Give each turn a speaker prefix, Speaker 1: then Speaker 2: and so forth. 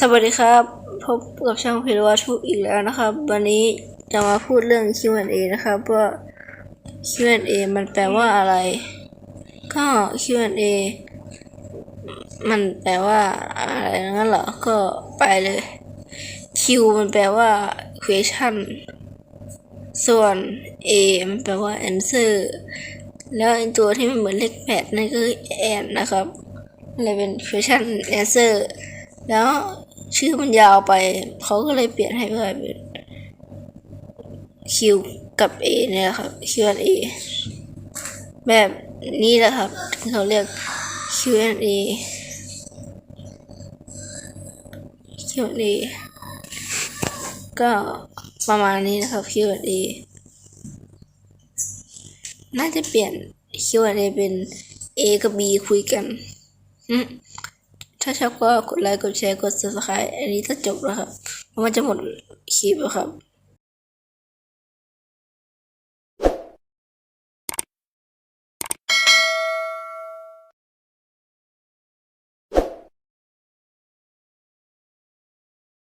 Speaker 1: สวัสดีครับ พบกับช่างพิรวัตทุกอีกแล้วนะครับ วันนี้จะมาพูดเรื่อง Q&A นะครับว่า Q&A มันแปลว่าอะไร ก็ Q&A มันแปลว่าอะไรงั้นเหรอ ก็ไปเลย Q มันแปลว่า question ส่วน A มันแปลว่า answer แล้วตัวที่มันเหมือนเลขแปดนั่นก็คือ and นะครับเลยเป็น question answer แล้ว ชื่อมันยาวไป เขาก็เลยเปลี่ยนให้กลายเป็น Q กับ A เนี่ยครับ Q&A แบบนี้แหละครับเขาเรียก Q&A Q&A ก็ประมาณนี้นะครับ Q&A น่าจะเปลี่ยน Q&A เป็น A กับ B คุยกันอืม ถ้าชอบก็กดไลค์กดแชร์กด subscribe อันนี้จะจบแล้วครับเพราะมันจะหมดคลิปแล้วครับ